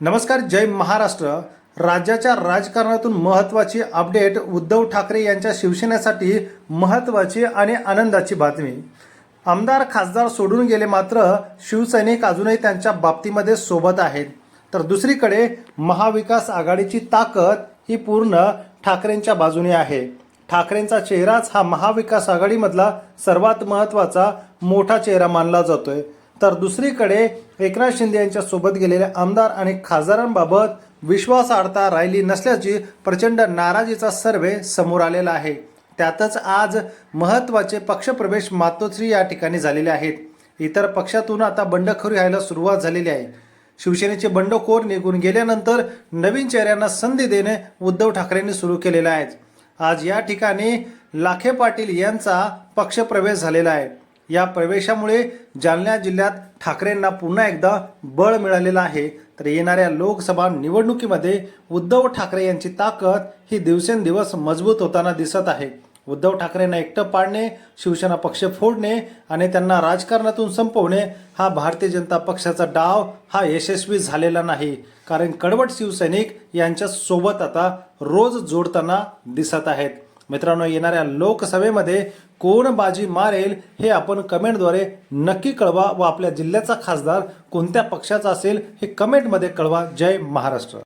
नमस्कार जय महाराष्ट्र. राज्याच्या राजकारणातून महत्त्वाची अपडेट उद्धव ठाकरे यांच्या शिवसेनेसाठी महत्त्वाची आणि आनंदाची बातमी. आमदार खासदार सोडून गेले मात्र शिवसैनिक अजूनही त्यांच्या बाबतीमध्ये सोबत आहेत. तर दुसरीकडे महाविकास आघाडीची ताकद ही पूर्ण ठाकरेंच्या बाजूने आहे. ठाकरेंचा चेहराच हा महाविकास आघाडीमधला सर्वात महत्त्वाचा मोठा चेहरा मानला जातोय. तर दुसरीकडे एकनाथ शिंदे यांच्या सोबत गेलेल्या आमदार आणि खासदारांबाबत विश्वासार्हता राहिली नसल्याची प्रचंड नाराजीचा सर्वे समोर आलेला आहे. त्यातच आज महत्त्वाचे पक्षप्रवेश मातोश्री या ठिकाणी झालेले आहेत. इतर पक्षातून आता बंडखोरी व्हायला सुरुवात झालेली आहे. शिवसेनेचे बंडखोर निघून गेल्यानंतर नवीन चेहऱ्यांना संधी देणे उद्धव ठाकरेंनी सुरू केलेलं आहे. आज या ठिकाणी लाखे पाटील यांचा पक्षप्रवेश झालेला आहे. या प्रवेशामुळे जालना जिल्ह्यात ठाकरेंना पुन्हा एकदा बळ मिळालेलं आहे. तर येणाऱ्या लोकसभा निवडणुकीमध्ये उद्धव ठाकरे यांची ताकद ही दिवसेंदिवस मजबूत होताना दिसत आहे. उद्धव ठाकरेंना एकटं पाडणे शिवसेना पक्ष फोडणे आणि त्यांना राजकारणातून संपवणे हा भारतीय जनता पक्षाचा डाव हा यशस्वी झालेला नाही. कारण कडवट शिवसैनिक यांच्या सोबत आता रोज जोडताना दिसत आहेत. मित्रांनो येणाऱ्या लोकसभेमध्ये कोण बाजी मारेल हे आपण कमेंटद्वारे नक्की कळवा व आपल्या जिल्ह्याचा खासदार कोणत्या पक्षाचा असेल हे कमेंटमध्ये कळवा. जय महाराष्ट्र.